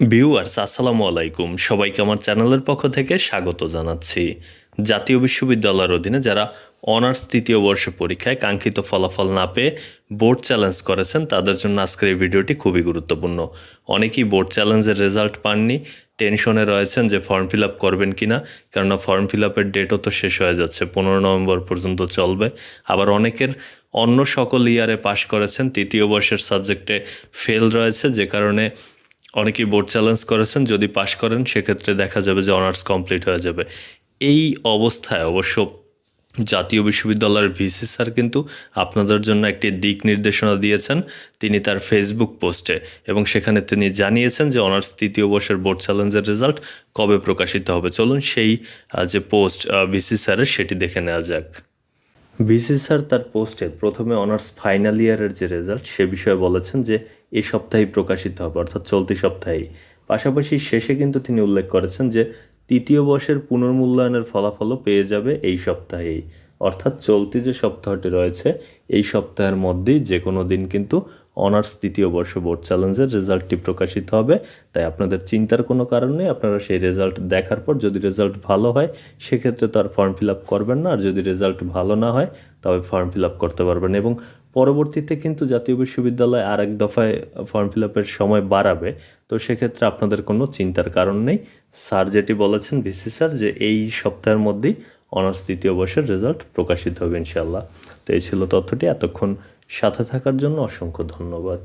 Viewers, আসসালামু আলাইকুম। সবাইকে আমার চ্যানেলের পক্ষ থেকে স্বাগত জানাচ্ছি। জাতীয় বিশ্ববিদ্যালয়ের অধীনে যারা অনার্স তৃতীয় বর্ষ পরীক্ষায় কাঙ্ক্ষিত ফলাফল না পেয়ে বোর্ড চ্যালেঞ্জ করেছেন, তাদের জন্য আজকের এই ভিডিওটি খুবই গুরুত্বপূর্ণ। অনেকেই বোর্ড চ্যালেঞ্জের রেজাল্ট পাননি, টেনশনে রয়েছেন যে ফর্ম ফিল আপ করবেন কি না কেননা ফর্ম ফিল আপের ডেটও তো শেষ হয়ে যাচ্ছে, পনেরো নভেম্বর পর্যন্ত চলবে। আবার অনেকের অন্য সকল ইয়ারে পাশ করেছেন, তৃতীয় বর্ষের সাবজেক্টে ফেল রয়েছে, যে কারণে অনেকেই বোর্ড চ্যালেঞ্জ করেছেন, যদি পাশ করেন, সেক্ষেত্রে দেখা যাবে যে অনার্স কমপ্লিট হয়ে যাবে। এই অবস্থায় অবশ্য জাতীয় বিশ্ববিদ্যালয়ের ভিসি স্যার কিন্তু আপনাদের জন্য একটি দিক নির্দেশনা দিয়েছেন। তিনি তার ফেসবুক পোস্টে এবং সেখানে তিনি জানিয়েছেন যে অনার্স তৃতীয় বর্ষের বোর্ড চ্যালেঞ্জের রেজাল্ট কবে প্রকাশিত হবে। চলুন সেই যে পোস্ট ভিসি স্যারের সেটি দেখে নেওয়া যাক। স্যার তার পোস্টে প্রথমে অনার্স ফাইনাল ইয়ারের যে রেজাল্ট, সে বিষয়ে বলেছেন যে এ সপ্তাহেই প্রকাশিত হবে, অর্থাৎ চলতি সপ্তাহেই। পাশাপাশি শেষে কিন্তু তিনি উল্লেখ করেছেন যে তৃতীয় বর্ষের পুনর্মূল্যায়নের ফলাফলও পেয়ে যাবে এই সপ্তাহেই। অর্থাৎ চলতি যে সপ্তাহটি রয়েছে, এই সপ্তাহের মধ্যেই যে কোনো দিন কিন্তু অনার্স তৃতীয় বর্ষ বোর্ড চ্যালেঞ্জের রেজাল্টটি প্রকাশিত হবে। তাই আপনাদের চিন্তার কোনো কারণ নেই, আপনারা সেই রেজাল্ট দেখার পর যদি রেজাল্ট ভালো হয়, সেক্ষেত্রে তো আর ফর্ম ফিল আপ করবেন না, আর যদি রেজাল্ট ভালো না হয়, তবে ফর্ম ফিল আপ করতে পারবেন এবং পরবর্তীতে কিন্তু জাতীয় বিশ্ববিদ্যালয় আর এক দফায় ফর্ম ফিল আপের সময় বাড়াবে। তো সেক্ষেত্রে আপনাদের কোনো চিন্তার কারণ নেই। স্যার যেটি বলেছেন ভিসি স্যার যে এই সপ্তাহের মধ্যেই অনার্স তৃতীয় বর্ষের রেজাল্ট প্রকাশিত হবে ইনশাল্লাহ তো এই ছিল তথ্যটি। এতক্ষণ সাথে থাকার জন্য অসংখ্য ধন্যবাদ।